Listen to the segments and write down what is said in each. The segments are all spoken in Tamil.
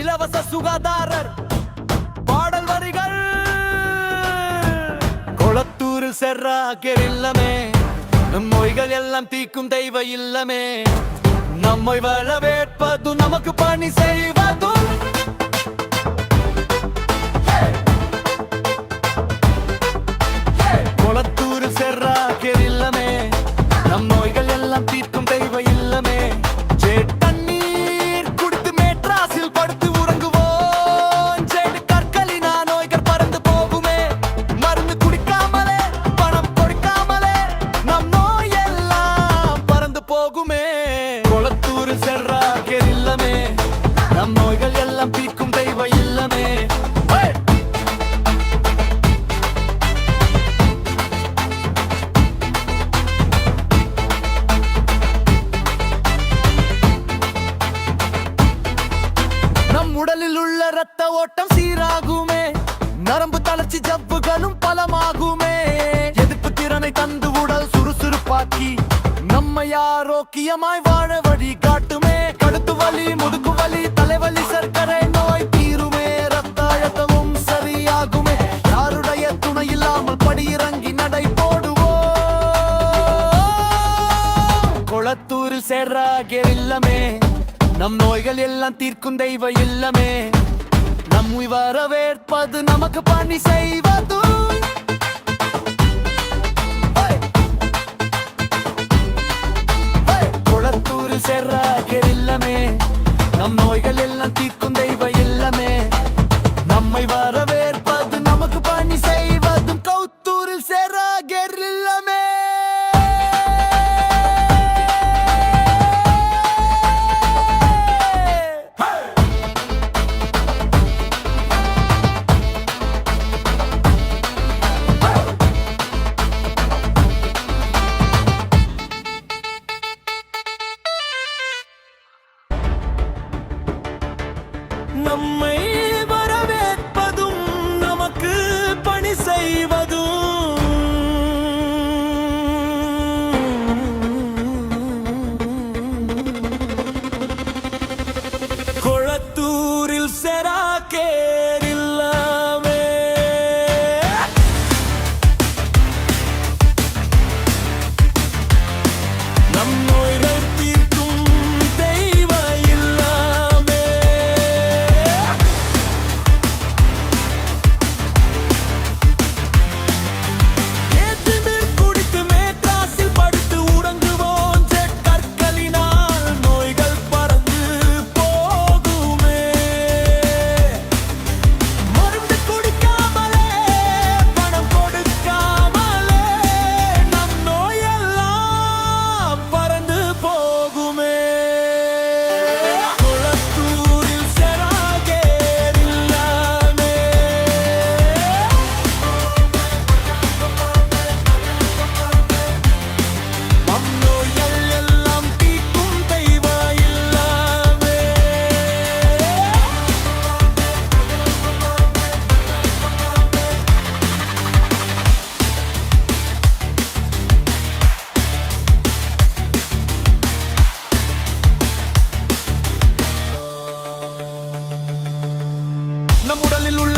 இலவச சுகாதாரர் பாடல் வரிகள் கொளத்தூரில் செர்ராக்கர் இல்லமே நம் நோய்கள் எல்லாம் தீக்கும் தெய்வ இல்லமே நம்மை வளவேற்பது நமக்கு பணி செய்வதும் போகுமே. கொளத்தூர் செர்ராக்கர் இல்லமே. நம் நோய்கள் எல்லாம் தீர்க்கும் தெய்வ இல்லமே. நம் உடலில் உள்ள ரத்த ஓட்டம் சீராகுமே. நரம்பு தளர்ச்சி ஜவ்வுகளும் பலமாகுமே. எதிர்ப்பு திறனை தந்து உடல் சுறுசுறுப்பாக்கி நம்ம யார் ஆரோக்கியமாய் வாழ வழி காட்டுமே. கழுத்து வலி முதுக்கு வலி தலைவலி சர்க்கரை நோய் தீருமே. ரத்த அழுத்தமும் சரியாகுமே. யாருடைய துணை இல்லாமல் படியிறங்கி நடை போடுவோம் குளத்தூரில் சேர்றாக இல்லமே. நம் நோய்கள் எல்லாம் தீர்க்கும் தெய்வ இல்லமே. நம்மை வரவேற்பது நமக்கு பணி செய்வதும் நம் நோய்கள் நம் உடலில் உள்ள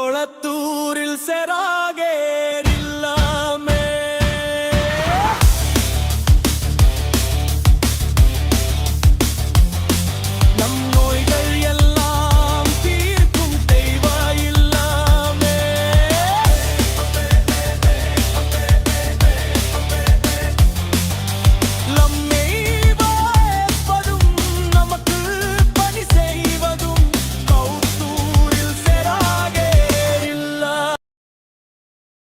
கொளத்தூரில்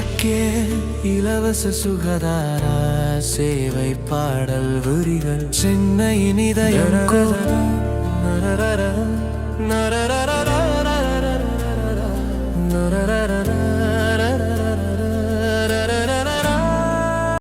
சிறாக்கே இலவச சுகதாரா சேவை பாடல் விரிகள். சின்ன இனிதயம் நரர நரர